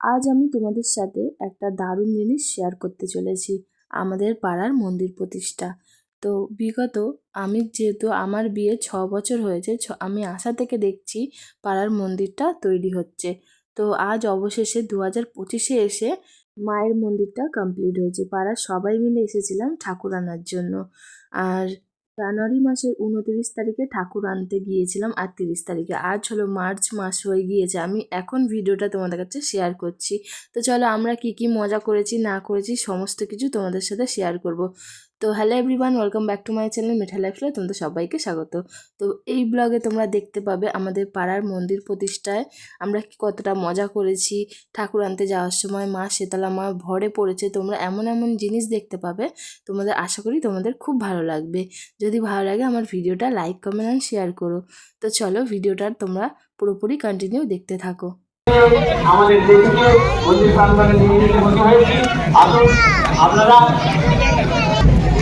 আজ আমি তোমাদের সাথে একটা দারুণ জিনিস শেয়ার করতে চলেছি, আমাদের পাড়ার মন্দির প্রতিষ্ঠা। তো বিগত আমি যেহেতু আমার বিয়ে ছ বছর হয়েছে, ছ, আমি আশা থেকে দেখছি পাড়ার মন্দিরটা তৈরি হচ্ছে। তো আজ অবশেষে দু হাজার পঁচিশে এসে মায়ের মন্দিরটা কমপ্লিট হয়েছে। পাড়ার সবাই মিলে এসেছিলাম ঠাকুর আনার জন্য। আর জানুয়ারি মাসের উনতিরিশ তারিখে ঠাকুর আনতে গিয়েছিলাম, আর তিরিশ তারিখে। আজ হলো মার্চ মাস হয়ে গিয়েছে। আমি এখন ভিডিওটা তোমাদের কাছে শেয়ার করছি। তো চলো আমরা কি কি মজা করেছি, না করেছি, সমস্ত কিছু তোমাদের সাথে শেয়ার করব। তো hello everyone welcome back to my channel Mitha Lifestyle তোমাদের সবাইকে স্বাগত। তো এই ব্লগে তোমরা দেখতে পাবে আমাদের পাড়ার মন্দির প্রতিষ্ঠায় আমরা কতটা মজা করেছি। ঠাকুর আনতে যাওয়ার সময় মা শীতলা মা ভরে পড়েছে, তোমরা এমন এমন জিনিস দেখতে পাবে, তোমাদের আশা করি তোমাদের খুব ভালো লাগবে। যদি ভালো লাগে আমার ভিডিওটা লাইক কমেন্ট অ্যান্ড শেয়ার করো। তো চলো ভিডিওটা তোমরা পুরোপুরি কন্টিনিউ দেখতে থাকো। আমাদের আপনারা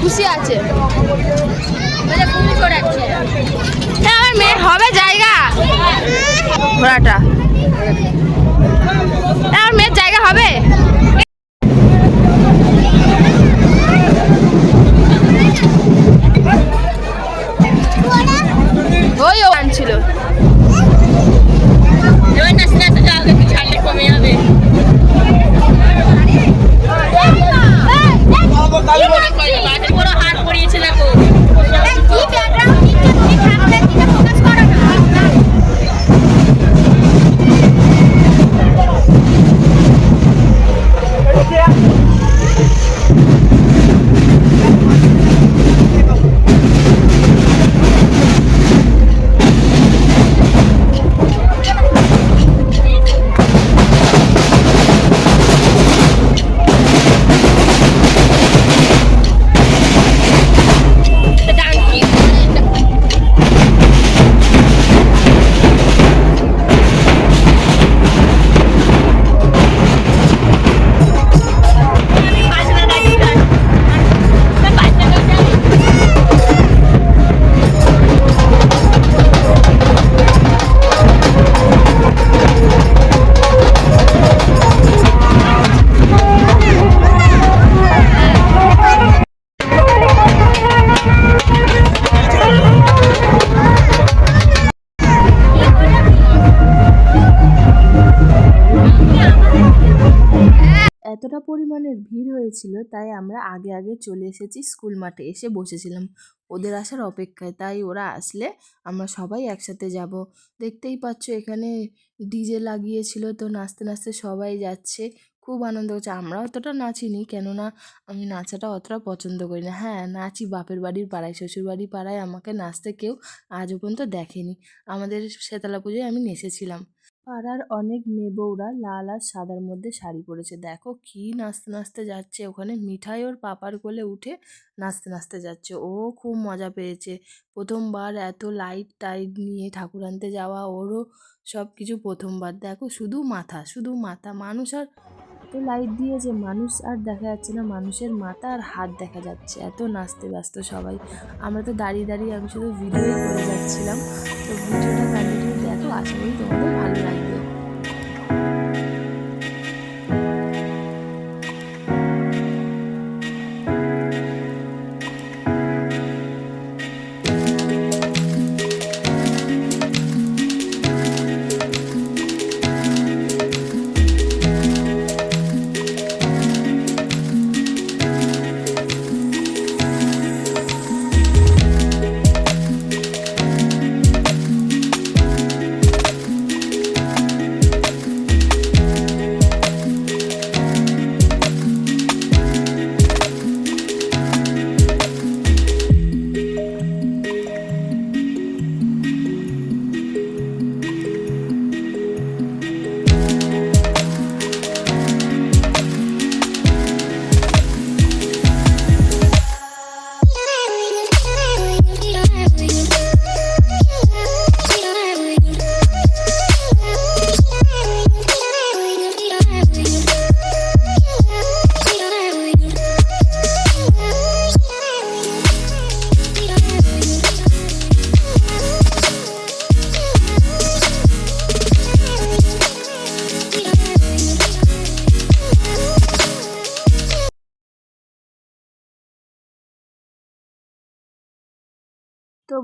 খুশি আছে। মানে করাচ্ছে আমার মেয়ে হবে জায়গা। ঘোড়াটা। আমার মেয়ের জায়গা হবে। হয়েছিল, তাই আমরা আগে আগে চলে এসেছি স্কুল মাঠে। এসে বসেছিলাম ওদের আসার অপেক্ষায়। তাই ওরা আসলে আমরা সবাই একসাথে যাব। দেখতেই পাচ্ছ এখানে ডিজে লাগিয়েছিল, তো নাচতে নাচতে সবাই যাচ্ছে। খুব আনন্দ হচ্ছে। আমরা অতটা নাচিনি, কেননা আমি নাচাটা অতটা পছন্দ করি না। হ্যাঁ নাচি বাপের বাড়ির পাড়ায়, শ্বশুর বাড়ির পাড়ায়, আমাকে নাচতে কেউ আজও পর্যন্ত দেখেনি। আমাদের শেতলা পুজোয় আমি নেচেছিলাম। পাড়ার অনেক মেয়ে বউরা লাল আর সাদার মধ্যে শাড়ি পরেছে। দেখো কি নাচতে নাচতে যাচ্ছে। ওখানে মিঠাই ওর পাপার কোলে উঠে নাচতে নাচতে যাচ্ছে। ও খুব মজা পেয়েছে। প্রথমবার এত লাইট টাইট নিয়ে ঠাকুর আনতে যাওয়া, ওরও সব কিছু প্রথমবার। দেখো শুধু মাথা শুধু মাথা। মানুষ আর এত লাইট দিয়েছে মানুষ আর দেখা যাচ্ছে না। মানুষের মাথা আর হাত দেখা যাচ্ছে। এত নাচতে ব্যস্ত সবাই। আমরা তো দাঁড়িয়ে দাঁড়িয়ে আমি শুধু ভিডিওই করে যাচ্ছিলাম। কন্টিনিউ দেখো আশা করি তোমাদের ভালো লাগবে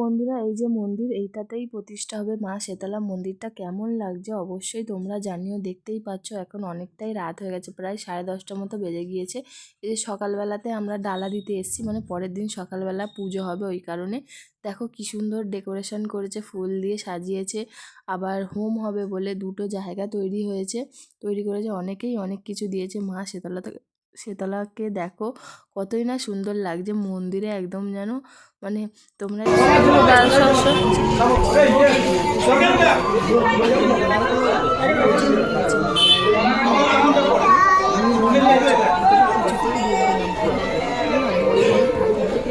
বন্ধুরা, এই যে মন্দির এইটাতেই প্রতিষ্ঠা হবে। মা শেতলা মন্দিরটা কেমন লাগছে অবশ্যই তোমরা জানিও। দেখতেই পাচ্ছ এখন অনেকটাই রাত হয়ে গেছে, প্রায় সাড়ে দশটার মতো বেজে গিয়েছে। এই যে সকালবেলাতে আমরা ডালা দিতে এসেছি মানে পরের দিন সকালবেলা পুজো হবে ওই কারণে। দেখো কি সুন্দর ডেকোরেশন করেছে, ফুল দিয়ে সাজিয়েছে। আবার হোম হবে বলে দুটো জায়গা তৈরি হয়েছে, তৈরি করেছে অনেকেই অনেক কিছু দিয়েছে মা শীতলা শীতলাকে দেখো কতই না সুন্দর লাগছে, মন্দিরে একদম যেন মানে তোমরা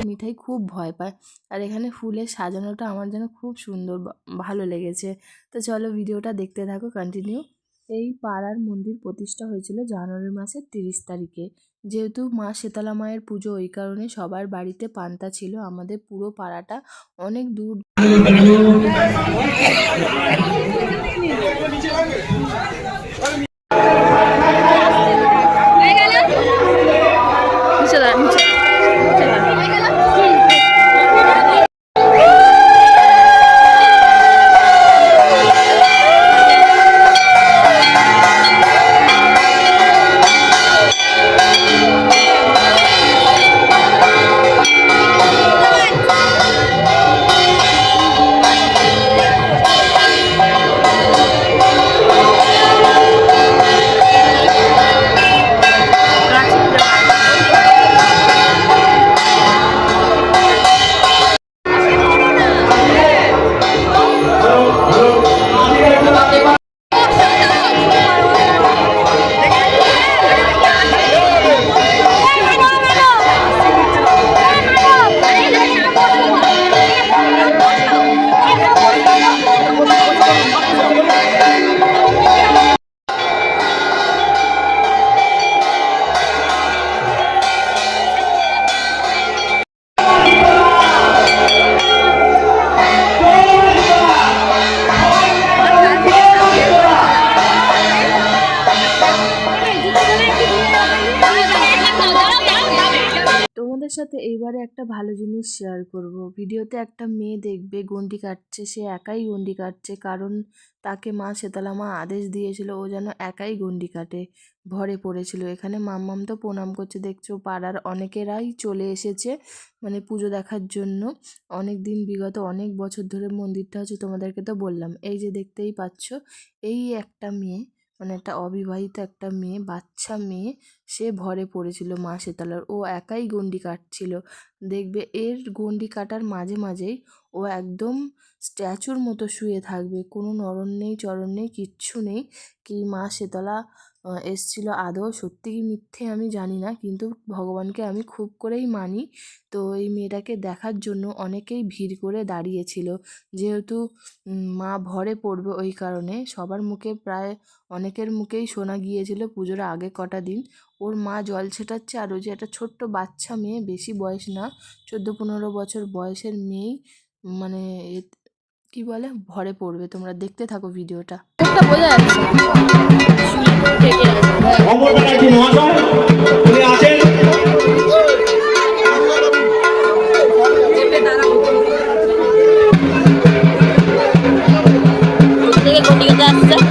মিঠাই খুব ভয় পায়। আর এখানে ফুলের সাজানোটা আমার যেন খুব সুন্দর ভালো লেগেছে। তো চলো ভিডিওটা দেখতে থাকো কন্টিনিউ এই পাড়ার মন্দির প্রতিষ্ঠা হয়েছিল জানুয়ারি মাসের তিরিশ তারিখে। যেহেতু মা শীতলা মায়ের পুজো ওই কারণে সবার বাড়িতে পান্তা ছিল। আমাদের পুরো পাড়াটা অনেক দূর সাথে এইবারে একটা ভালো জিনিস শেয়ার করব। ভিডিওতে একটা মেয়ে দেখবে গন্ডি কাটছে, সে একাই গন্ডি কাটছে। কারণ তাকে মা শীতলা মা আদেশ দিয়েছিল, ও যেন একাই গন্ডি কাটে। ভরে পড়েছিল। এখানে মাম্মাম তো প্রণাম করছে। দেখছ, পাড়ার অনেকেরাই চলে এসেছে মানে পুজো দেখার জন্য। অনেক দিন বিগত অনেক বছর ধরে মন্দিরটা হচ্ছে তোমাদেরকে তো বললাম। এই যে দেখতেই পাচ্ছ, এই একটা মেয়ে মানে একটা অবিবাহিত একটা মেয়ে, বাচ্চা মেয়ে, সে ভরে পড়েছিল মা শেতালার। ও একাই গন্ডি কাটছিল। দেখবে এর গন্ডি কাটার মাঝে মাঝেই ও একদম স্ট্যাচুর মতো শুয়ে থাকবে। কোনো নরণ নেই, চরণ নেই, কিচ্ছু নেই। কি মা শীতলা এসছিল আদৌ? সত্যি কি মিথ্যে আমি জানি না, কিন্তু ভগবানকে আমি খুব করেই মানি। তো এই মেয়েটাকে দেখার জন্য অনেকেই ভিড় করে দাঁড়িয়েছিল। যেহেতু মা ভরে পড়বে ওই কারণে, সবার মুখে প্রায় অনেকের মুখেই শোনা গিয়েছিল পুজোর আগে কটা দিন। ওর মা জল ছেটাচ্ছে আর ওই যে একটা ছোট্ট বাচ্চা মেয়ে, বেশি বয়স না চোদ্দ পনেরো বছর বয়সের মেয়েই মানে কি বলে? ভরে পড়বে তোমরা দেখতে থাকো ভিডিওটা। বোঝা যাচ্ছে। আসছে।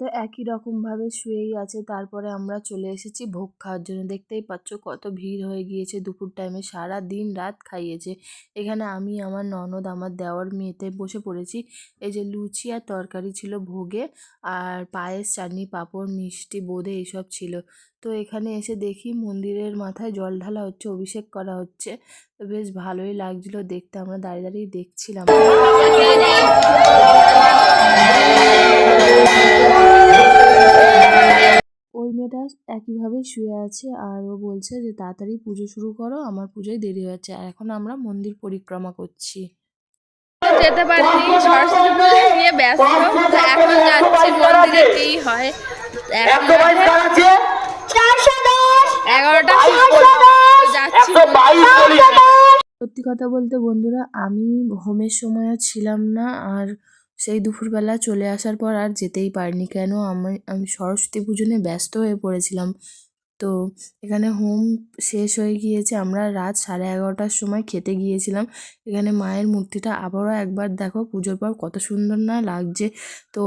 তো একই রকমভাবে শুয়েই আছে। তারপরে আমরা চলে এসেছি ভোগ খাওয়ার জন্য। দেখতেই পাচ্ছ কত ভিড় হয়ে গিয়েছে। দুপুর টাইমে সারা দিন রাত খাইয়েছে। এখানে আমি, আমার ননদ, আমার দেওয়ার মেয়েতে বসে পড়েছি। এই যে লুচি আর তরকারি ছিল ভোগে, আর পায়েস, চাটনি, পাঁপড়, মিষ্টি, বোঁদে, এইসব ছিল। তো এখানে এসে দেখি মন্দিরের মাথায় জল ঢালা হচ্ছে অভিষেক করা হচ্ছে। তো বেশ ভালোই লাগছিল দেখতে আমরা দাঁড়িয়ে দাঁড়িয়ে দেখছিলাম। ওই মেয়েটা একইভাবেই শুয়ে আছে আর ও বলছে যে তাড়াতাড়ি পুজো শুরু করো আমার পুজোয় দেরি হচ্ছে আর এখন আমরা মন্দির পরিক্রমা করছি। যেতে পারিনি সরস্বতী পুজো নিয়ে ব্যস্ত। এখন যাচ্ছি মন্দিরে কি হয়? এগারোটা সত্যি কথা বলতে বন্ধুরা আমি হোমের সময়ও ছিলাম না আর সেই দুপুরবেলা চলে আসার পর আর যেতেই পারিনি। কেন? আমি আমি সরস্বতী পুজো নিয়ে ব্যস্ত হয়ে পড়েছিলাম। তো এখানে হোম শেষ হয়ে গিয়েছে। আমরা রাত সাড়ে এগারোটার সময় খেতে গিয়েছিলাম। এখানে মায়ের মূর্তিটা আবারও একবার দেখো পুজোর পর কত সুন্দর না লাগছে। তো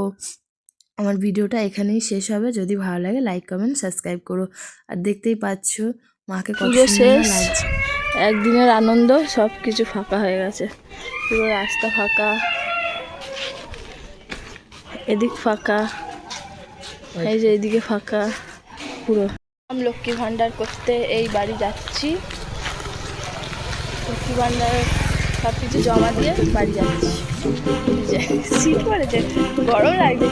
আমার ভিডিওটা এখানেই শেষ হবে। যদি ভালো লাগে লাইক কমেন্ট সাবস্ক্রাইব করো। আর দেখতেই পাচ্ছ মাকে পুজো শেষ। একদিনের আনন্দ সব কিছু ফাঁকা হয়ে গেছে। পুরো রাস্তা ফাঁকা। এদিক ফাঁকা। এই যে এদিকে ফাঁকা পুরো। আমি লক্ষ্মী ভাণ্ডার করতে এই বাড়ি যাচ্ছি। লক্ষ্মী ভাণ্ডার সব কিছু জমা দিয়ে বাড়ি যাচ্ছি। শীত পড়েছে গরম লাগছে।